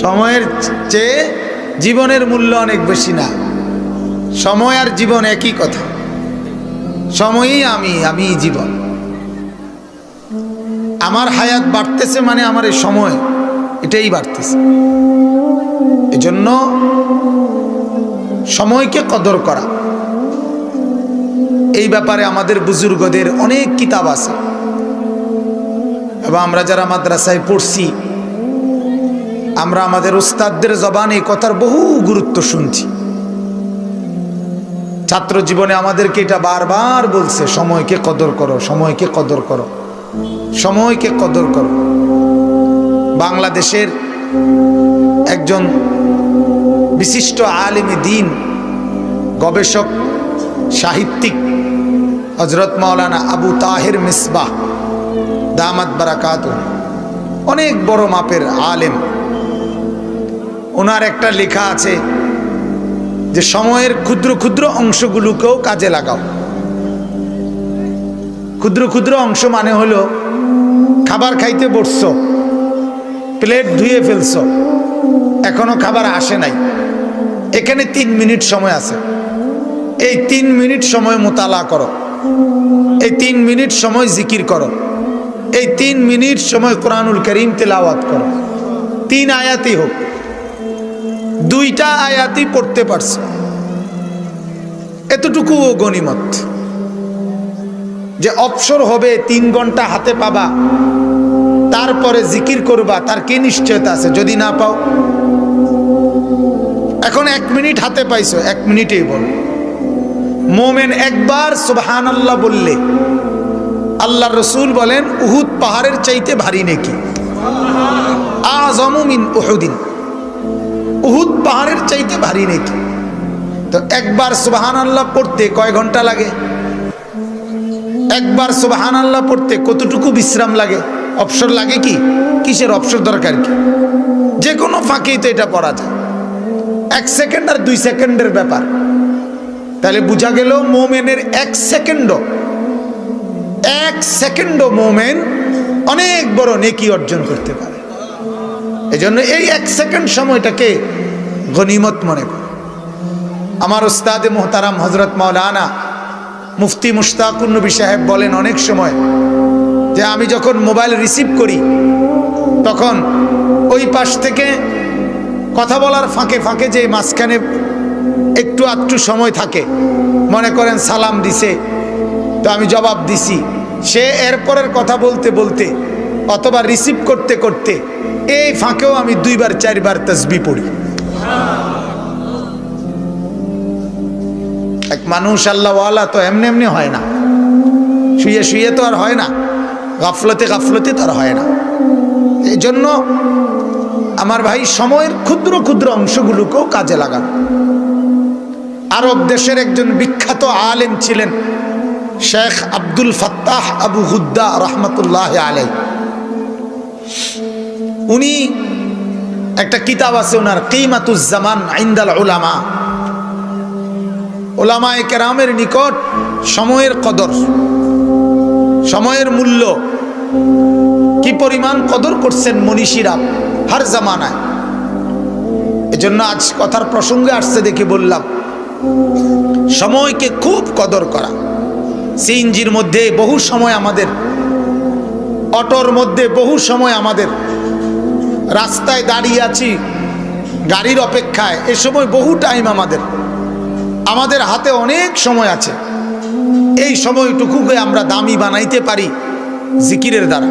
সময়ের চেয়ে জীবনের মূল্য অনেক বেশি না। সময় আর জীবন একই কথা। সময়ই আমি আমি জীবন। আমার হায়াত বাড়তেছে মানে আমার এই সময়, এটাই বাড়তেছে। এজন্য সময়কে কদর করা। এই ব্যাপারে আমাদের বুজুর্গদের অনেক কিতাব আছে। এবং আমরা যারা মাদ্রাসায় পড়ছি আমরা আমাদের উস্তাদদের জবান এই কথার বহু গুরুত্ব শুনছি। ছাত্র জীবনে আমাদেরকে এটা বারবার বলছে, সময়কে কদর করো, সময়কে কদর করো, সময়কে কদর করো। বাংলাদেশের একজন বিশিষ্ট আলেমে দিন, গবেষক, সাহিত্যিক হজরত মাওলানা আবু তাহের মিসবাহ, দামাত বারাকাত অনেক বড় মাপের আলেম। ওনার একটা লেখা আছে যে সময়ের ক্ষুদ্র ক্ষুদ্র অংশগুলোকেও কাজে লাগাও। ক্ষুদ্র ক্ষুদ্র অংশ মানে হলো খাবার খাইতে বসছ, প্লেট ধুয়ে ফেলছ, এখনও খাবার আসে নাই। এখানে তিন মিনিট সময় আছে। এই তিন মিনিট সময় মোতালা করো। এই তিন মিনিট সময় জিকির করো। এই তিন মিনিট সময় কোরআনুল করিম তেলাওয়াত করো। তিন আয়াতই হোক। দুইটা আয়াতই পড়তে পারছ। এতটুকুও গণিমত। যে অবসর হবে, তিন ঘণ্টা হাতে পাবা, তারপরে জিকির করবা, তার কি নিশ্চয়তা আছে? যদি না পাও, এখন এক মিনিট হাতে পাইছো, এক মিনিটেই বল। মোমেন একবার সুবহান আল্লাহ বললে, আল্লাহ রসুল বলেন, উহুদ পাহাড়ের চাইতে ভারী নাকি। আজমিন উহুদিন। উহুদ পাহাড়ের চাইতে ভারী নাকি তো। একবার সুবাহান আল্লাহ পড়তে কয় ঘণ্টা লাগে? একবার সুবাহান আল্লাহ পড়তে কতটুকু বিশ্রাম লাগে? অবসর লাগে কি? কিসের অবসর দরকার কি? যে কোনো ফাঁকেই তো এটা পড়া যায়। এক সেকেন্ড আর দুই সেকেন্ডের ব্যাপার। তাহলে বোঝা গেল মোমেনের এক সেকেন্ডও এক সেকেন্ডও মোমেন অনেক বড় নেকি অর্জন করতে পারে। এজন্য এই এক সেকেন্ড সময়টাকে গনিমত মনে করে। আমার ওস্তাদে মোহতারাম হজরত মাওলানা মুফতি মুশতাকুর নবী সাহেব বলেন অনেক সময় যে আমি যখন মোবাইল রিসিভ করি, তখন ওই পাশ থেকে কথা বলার ফাঁকে ফাঁকে যে মাঝখানে একটু আধটু সময় থাকে, মনে করেন সালাম দিছে, তো আমি জবাব দিছি। সে এরপরের কথা বলতে বলতে অথবা রিসিভ করতে করতে এই ফাঁকেও আমি দুইবার, চারবার তসবি পড়ি। মানুষ আল্লাহওয়ালা তো এমনি এমনি হয় না। শুয়ে শুয়ে তো আর হয় না। গাফলতে গাফলতে তো আর হয় না। এই জন্য আমার ভাই সময়ের ক্ষুদ্র ক্ষুদ্র অংশগুলোকেও কাজে লাগান। আরব দেশের একজন বিখ্যাত আলেম ছিলেন Sheikh Abdul Fattah Abu Ghuddah রহমতুল্লাহ আলাই উনি একটা কিতাব আছে ওনার কিমাতুজ্জামান আইন্দাল ওলামা ওলামায় কেরামের নিকট সময়ের কদর, সময়ের মূল্য, কি পরিমাণ কদর করছেন মনীষীরা হার জামানায়। এজন্য আজ কথার প্রসঙ্গে আসছে দেখে বললাম, সময়কে খুব কদর করা। সিএনজির মধ্যে বহু সময় আমাদের, অটোর মধ্যে বহু সময় আমাদের, রাস্তায় দাঁড়িয়ে আছি, গাড়ির অপেক্ষায়, এ সময় বহু টাইম আমাদের। আমাদের হাতে অনেক সময় আছে। এই সময়টুকুকে আমরা দামি বানাইতে পারি জিকিরের দ্বারা।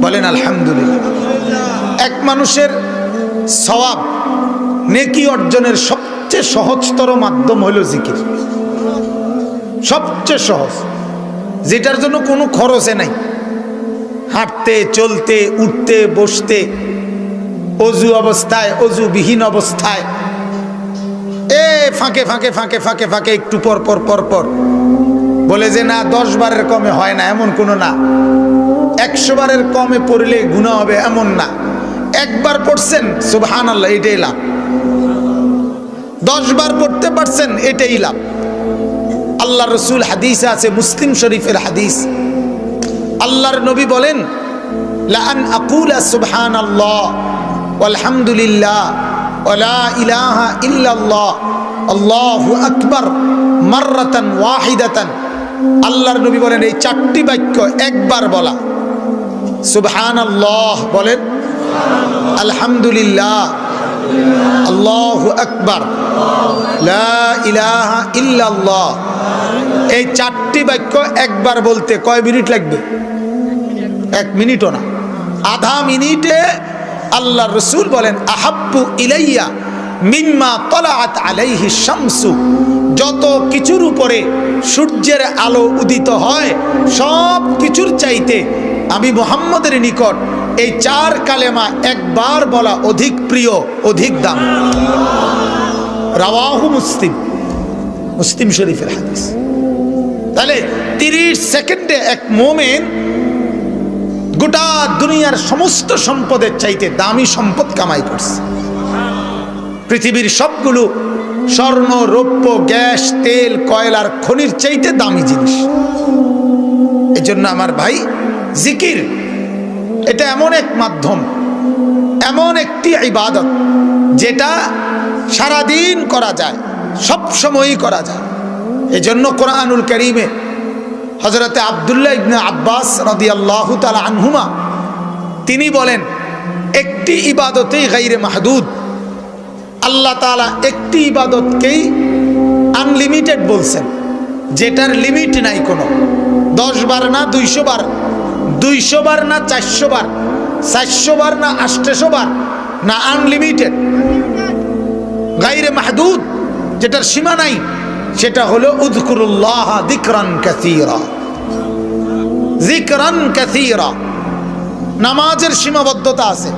বলেন, আলহামদুলিল্লাহ। এক মানুষের সওয়াব নেকি অর্জনের সবচেয়ে সহজতর মাধ্যম হলো জিকির। সবচেয়ে সহজ। যেটার জন্য কোনো খরচে নাই। হাঁটতে, চলতে, উঠতে, বসতে, অজু অবস্থায়, অজুবিহীন অবস্থায় এ, ফাঁকে ফাঁকে ফাঁকে ফাঁকে ফাঁকে, একটু পর পর পর পর। বলে যে, না, দশ বারের কমে হয় না, এমন কোনো না। একশো বারের কমে পড়লে গুণা হবে এমন না। একবার পড়ছেন সুবহান আল্লাহ এটাই লাভ। দশ বার পড়তে পারছেন, এটাই লাভ। আল্লাহ রসুল হাদিস আছে, মুসলিম শরীফের হাদিস। আল্লাহর নবী বলেন লান আকুলা সুবহান আল্লাহ আলহামদুলিল্লাহ ইলাহা আল্লাহর নবী বলেন, এই চারটি বাক্য একবার বলা। সুবহান আল্লাহ বলেন, আলহামদুলিল্লাহ, আল্লাহু আকবার, লা ইলাহা এই চারটি বাক্য একবার বলতে কয় মিনিট লাগবে? এক মিনিটও না। আধা মিনিটে আল্লাহ রসুল বলেন, আহাব্বু ইলাইয়া মিম্মা তলাআত আলাইহি শামসু। যত কিছুর উপরে সূর্যের আলো উদিত হয়, সব কিছুর চাইতে আমি মোহাম্মদের নিকট এই চার কালেমা একবার বলা অধিক প্রিয়, অধিক দাম। রাওয়াহু মুসলিম মুসলিম শরীফের হাদিস। তাহলে তিরিশ সেকেন্ডে এক মোমেন গোটা দুনিয়ার সমস্ত সম্পদের চাইতে দামি সম্পদ কামাই করছে। পৃথিবীর সবগুলো স্বর্ণ, রৌপ্য, গ্যাস, তেল কয়লার খনির চাইতে দামি জিনিস। এজন্য আমার ভাই, জিকির, এটা এমন এক মাধ্যম, এমন একটি ইবাদত, যেটা সারাদিন করা যায় সব সময়ই করা যায়। এজন্য কোরআনুল করিমে হজরতে আবদুল্লাহ ইবনে আব্বাস রদি আল্লাহ তালা আনহুমা, তিনি বলেন, একটি ইবাদতেই গাইরে মাহদুদ। আল্লাহ তালা একটি ইবাদতকেই আনলিমিটেড বলছেন, যেটার লিমিট নাই কোনো। দশ বার না দুইশো বার দুইশো বার না চারশো বার চারশো বার না আষ্টশো বার, না আনলিমিটেড। গাইরে মাহদুদ, যেটার সীমা নাই সেটা হলো উদকুরুল্লাহ দিকরান কাসীরা। জিকরান কাসীরা। নামাজের সীমাবদ্ধতা আছে।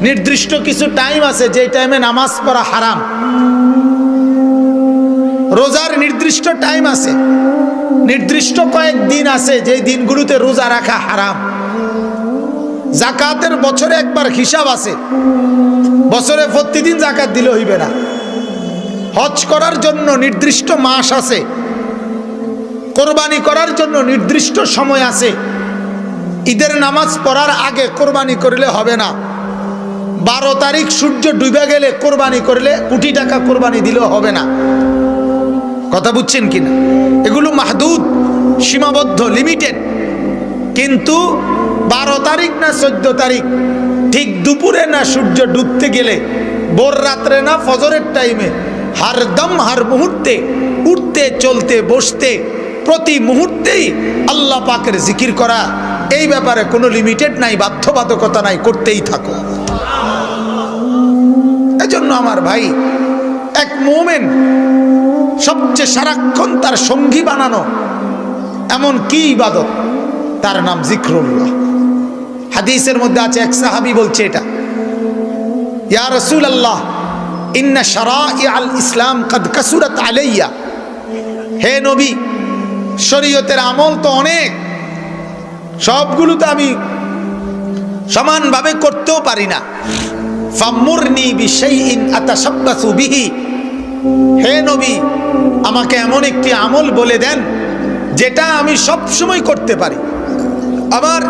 নির্দিষ্ট কিছু টাইম আছে যে টাইমে নামাজ পড়া হারাম। রোজার নির্দিষ্ট টাইম আছে। নির্দিষ্ট কয়েক দিন আছে যে দিনগুলোতে রোজা রাখা হারাম। জাকাতের বছরে একবার হিসাব আছে। বছরে প্রতিদিন জাকাত দিলে হইবে না। হজ করার জন্য নির্দিষ্ট মাস আছে, কোরবানি করার জন্য নির্দিষ্ট সময় আছে। ঈদের নামাজ পড়ার আগে কোরবানি করলে হবে না। বারো তারিখ সূর্য ডুবে গেলে কোরবানি করলে কোটি টাকা কোরবানি দিলেও হবে না। কথা বুঝছেন কিনা? এগুলো মাহদুদ, সীমাবদ্ধ লিমিটেড কিন্তু বারো তারিখ না চোদ্দ তারিখ, ঠিক দুপুরে না সূর্য ডুবতে গেলে, ভোর রাত্রে না ফজরের টাইমে হারদম হার মুহূর্তে উঠতে, চলতে, বসতে, প্রতি মুহূর্তেই আল্লাহ পাকের জিকির করা, এই ব্যাপারে কোনো লিমিটেড নাই, বাধ্যবাধকতা নাই, করতেই থাকো। এজন্য আমার ভাই, এক মোমেন সবচেয়ে সারাক্ষণ তার সঙ্গী বানানো, এমন কি ইবাদত? তার নাম জিক্রুল্লাহ। হাদিসের মধ্যে আছে, এক সাহাবি বলছে এটা, ইয়া রসুল আল্লাহ ইন্না সারা আল ইসলাম কদ কাসুরত আলাইয়া। হে নবী, শরীয়তের আমল তো অনেক। সবগুলো তো আমি সমানভাবে করতেও পারি না। ফাম্মুরনি বিশাইইন আতাসাব্বাসু বিহি। হে নবী, আমাকে এমন একটি আমল বলে দেন, যেটা আমি সব সময় করতে পারি। আবার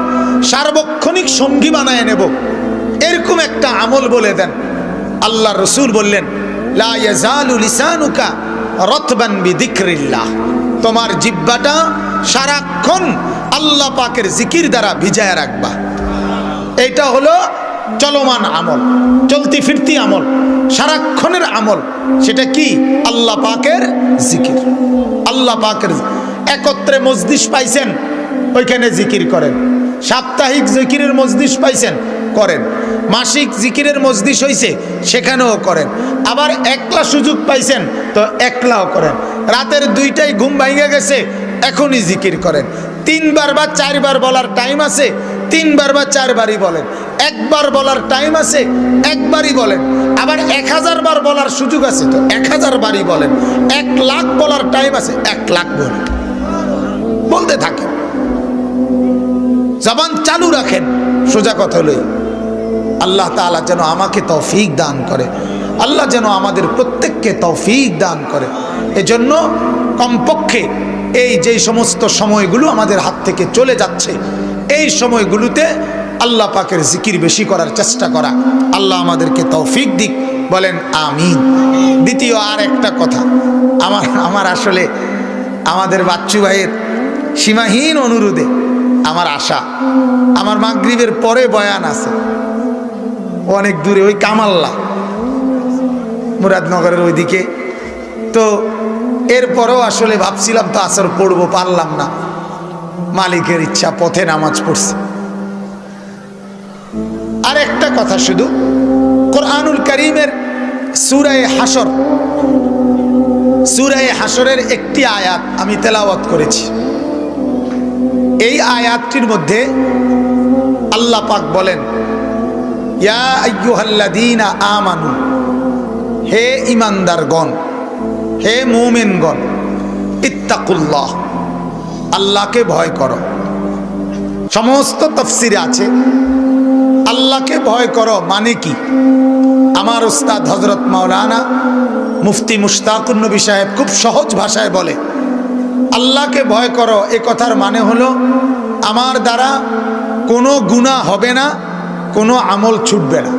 সার্বক্ষণিক সঙ্গী বানায় নেব। এরকম একটা আমল বলে দেন। আল্লাহ রসুল বললেন তোমার জিব্বাটা সারাক্ষণ আল্লাহ পাকের জিকির দ্বারা ভিজায় রাখবা। এটা হলো চলমান আমল, চলতি ফিরতি আমল, সারাক্ষণের আমল। সেটা কি? আল্লাহ পাকের জিকির। আল্লাহ পাকের একত্রে মজদিস পাইছেন, ওইখানে জিকির করেন। সাপ্তাহিক জিকিরের মজদিস পাইছেন করেন। মাসিক জিকিরের মজদিস হইছে, সেখানেও করেন। আবার একলা সুযোগ পাইছেন, তো একলাও করেন। রাতের দুইটাই ঘুম ভাঙে গেছে, এখনই জিকির করেন। তিনবার বা চারবার বলার টাইম আছে, তিনবার বা চারবারই বলেন। একবার বলার টাইম আছে, একবারই বলেন। আবার এক হাজার বার বলার সুযোগ আছে, তো এক হাজার বারই বলেন। এক লাখ বলার টাইম আছে, এক লাখ বলেন। বলতে থাকেন। জবান চালু রাখেন, সোজা কথা হলোই আল্লাহ তাআলা যেন আমাকে তৌফিক দান করে। আল্লাহ যেন আমাদের প্রত্যেককে তৌফিক দান করে। এজন্য কমপক্ষে এই যে সমস্ত সময়গুলো আমাদের হাত থেকে চলে যাচ্ছে, এই সময়গুলোতে আল্লাহ পাকের জিকির বেশি করার চেষ্টা করা। আল্লাহ আমাদেরকে তৌফিক দিক, বলেন আমিন। দ্বিতীয় আর একটা কথা, আমার আমার আসলে আমাদের বাচ্চু ভাইয়ের সীমাহীন অনুরোধে আমার আশা, আমার মাগরিবের পরে বয়ান আছে। অনেক দূরে, ওই কামাল্লা, মুরাদনগরের ওইদিকে। তো এরপরেও আসলে ভাবছিলাম তো আসর পড়ব, পারলাম না। মালিকের ইচ্ছা, পথে নামাজ পড়ছে। আর একটা কথা শুধু, কোরআনুল করিমের সুরায় হাসর সুরায় হাসরের একটি আয়াত আমি তেলাওয়াত করেছি। এই আয়াতটির মধ্যে আল্লাহ পাক বলেন ইয়া আমানু। হে ইমানদারগণ হে মুমিনগণ, ইত্তাকুল্লাহ, আল্লাহকে ভয় করো। সমস্ত তফসিরে আছে, আল্লাহকে ভয় করো মানে কি? আমার উস্তাদ হজরত মাওলানা মুফতি মুশতাকুর নবী সাহেব খুব সহজ ভাষায় বলে, আল্লাহকে ভয় করো, এ কথার মানে হলো, আমার দ্বারা কোনো গুণা হবে না কোনো আমল ছুটবে না।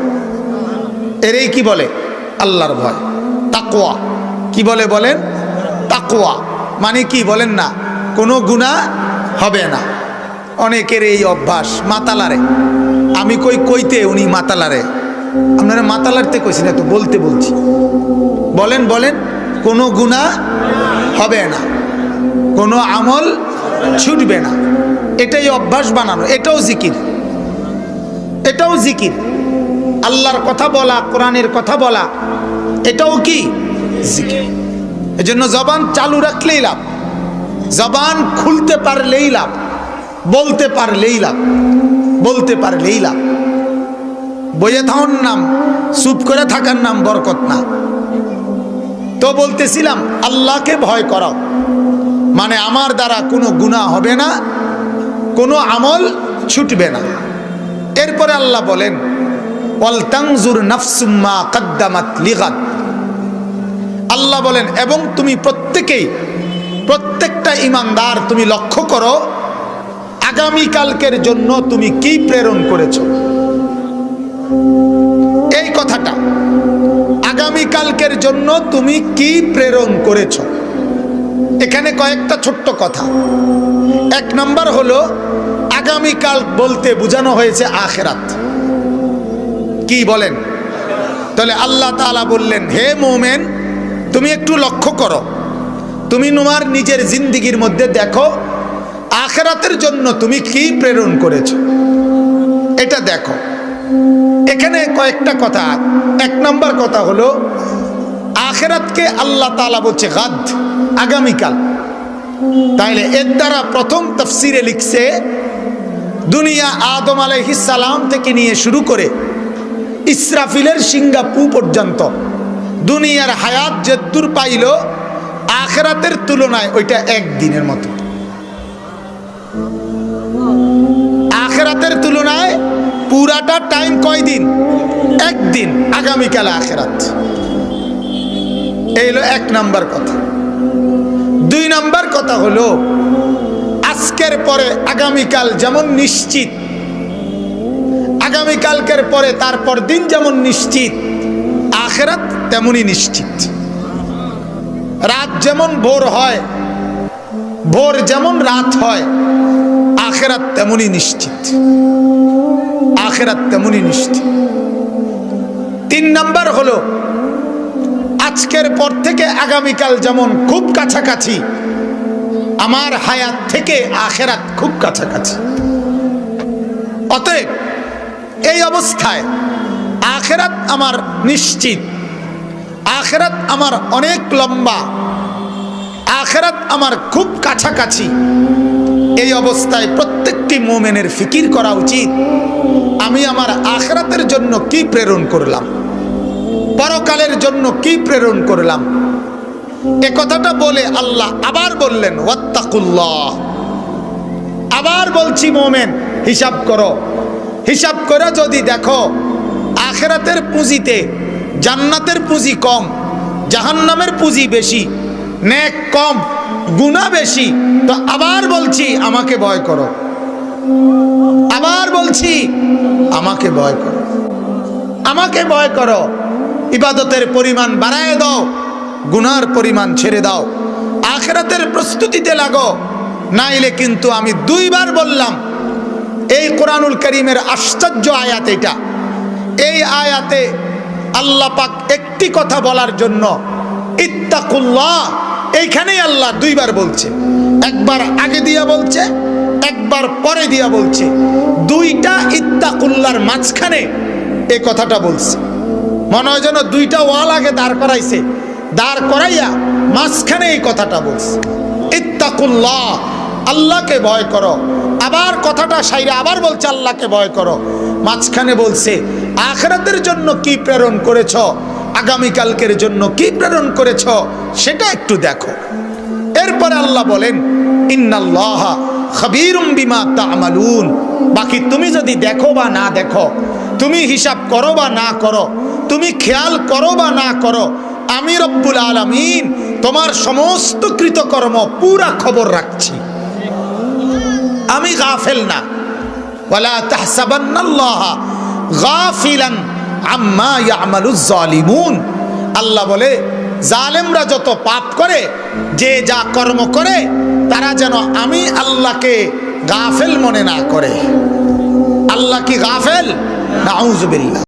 এরই কি বলে? আল্লাহর ভয়। তাকোয়া কি বলে বলেন? তাকোয়া মানে কি? বলেন না, কোনো গুণা হবে না। অনেকের এই অভ্যাস, মাতালারে। আমি কই কইতে উনি মাতালারে। আপনারা মাতালারতে কইছি না তো, বলতে বলছি। বলেন বলেন, কোনো গুণা হবে না। কোনো আমল ছুটবে না। এটাই অভ্যাস বানানো। এটাও জিকির। এটাও জিকির। আল্লাহর কথা বলা, কোরআনের কথা বলা, এটাও কি? জিকির। এজন্য জবান চালু রাখলেই লাভ। জবান খুলতে পারলেই লাভ। বলতে পারলেই লাভ। বলতে পারলেই লাভ। বইয়ে থাউন নাম, চুপ করে থাকার নাম বরকত না। তো বলতেছিলাম, আল্লাহকে ভয় করো মানে আমার দ্বারা কোনো গুণা হবে না, কোনো আমল ছুটবে না। এরপরে আল্লাহ বলেন নাফসুম্মা কাদ্দামাত আল্লাহ বলেন, এবং তুমি প্রত্যেকেই, প্রত্যেকটা ইমানদার তুমি লক্ষ্য করো, আগামীকালকের জন্য তুমি কি প্রেরণ করেছ? এই কথাটা, আগামীকালকের জন্য তুমি কি প্রেরণ করেছ? এখানে কয়েকটা ছোট্ট কথা। এক নম্বর হলো আগামীকাল বলতে বোঝানো হয়েছে আখেরাত। কি বলেন? তাহলে আল্লাহ তাআলা বললেন, হে মোমেন, তুমি একটু লক্ষ্য করো। তুমি তোমার নিজের জিন্দিগির মধ্যে দেখো, আখেরাতের জন্য তুমি কি প্রেরণ করেছ। এটা দেখো। এখানে কয়েকটা কথা। এক নম্বর কথা হলো, আখেরাতকে আল্লাহ তালা বলছে গাদ, আগামীকাল। তাইলে এর দ্বারা প্রথম তফসিরে লিখছে দুনিয়া আদম আলাইহিস সালাম থেকে নিয়ে শুরু করে ইসরাফিলের সিঙ্গাপু পর্যন্ত দুনিয়ার হায়াত যে দূর পাইল, আখেরাতের তুলনায় ওইটা একদিনের মতো। আখেরাতের তুলনায় পুরাটা টাইম কয়দিন একদিন, আগামীকাল আখেরাত। এই হলো এক নাম্বার কথা। দুই নাম্বার কথা হলো আজকের পরে আগামীকাল যেমন নিশ্চিত, আগামীকালকের পরে তারপর দিন যেমন নিশ্চিত, আখেরাত তেমনই নিশ্চিত। রাত যেমন ভোর হয়, ভোর যেমন রাত হয়, আখেরাত তেমনই নিশ্চিত। আখেরাত তেমনই নিশ্চিত। তিন নাম্বার হলো, আজকের পর থেকে আগামীকাল যেমন খুব কাছাকাছি আমার হায়াত থেকে আখেরাত খুব কাছাকাছি। অতএব এই অবস্থায় আখেরাত আমার নিশ্চিত। আখেরাত আমার অনেক লম্বা। আখেরাত আমার খুব কাছাকাছি। এই অবস্থায় প্রত্যেকটি মোমেনের ফিকির করা উচিত। আমি আমার আখেরাতের জন্য কি প্রেরণ করলাম? পরকালের জন্য কি প্রেরণ করলাম? এ কথাটা বলে আল্লাহ আবার বললেন, ওয়াত্তাকুল্লাহ। আবার বলছি, মোমেন, হিসাব করো। হিসাব করে যদি দেখো, আখেরাতের পুঁজিতে জান্নাতের পুঁজি কম, জাহান্নামের পুঁজি বেশি, নেক কম গুণা বেশি, তো আবার বলছি, আমাকে ভয় করো। আবার বলছি, আমাকে ভয় করো। আমাকে ভয় করো। ইবাদতের পরিমাণ বাড়ায় দাও। গুনার পরিমাণ ছেড়ে দাও। আখেরাতের প্রস্তুতিতে লাগো। নাইলে কিন্তু আমি দুইবার বললাম, এই কোরআনুল করিমের আশ্চর্য আয়াত এটা। এই আয়াতে আল্লাহ পাক একটি কথা বলার জন্য, ইত্তাকুল্লাহ এইখানেই আল্লাহ দুইবার বলছে। একবার আগে দিয়া বলছে, একবার পরে দিয়া বলছে। দুইটা ইত্তাকুল্লার মাঝখানে এই কথাটা বলছে। মনে হয় যেন দুইটা ওয়াল আগে দাঁড় করাইছে। দাঁড় করাইয়া মাঝখানে এই কথাটা বলছে। ইত্তাকুল্লাহ, আল্লাহকে ভয় করো। আবার কথাটা সাইরে আবার বলছে, আল্লাহকে ভয় করো। মাঝখানে বলছে, আখরাতের জন্য কি প্রেরণ করেছ? আগামীকালকের জন্য কি প্রেরণ করেছ? সেটা একটু দেখো। এরপরে আল্লাহ বলেন, ইন্নাল্লাহ খাবীরুম বিমা তা'মালুন। বাকি তুমি যদি দেখো বা না দেখো, তুমি হিসাব করো বা না করো, তুমি খেয়াল করো বা না করো আমি রব্বুল আলামিন তোমার সমস্ত কৃতকর্ম পুরা খবর রাখছি। আমি গাফেল না। আম্মা ইয়ামালুজ জালিমুন। আল্লাহ বলে, জালেমরা যত পাপ করে, যে যা কর্ম করে, তারা যেন আমি আল্লাহকে গাফেল মনে না করে। আল্লাহ কি গাফেল? নাউজুবিল্লাহ।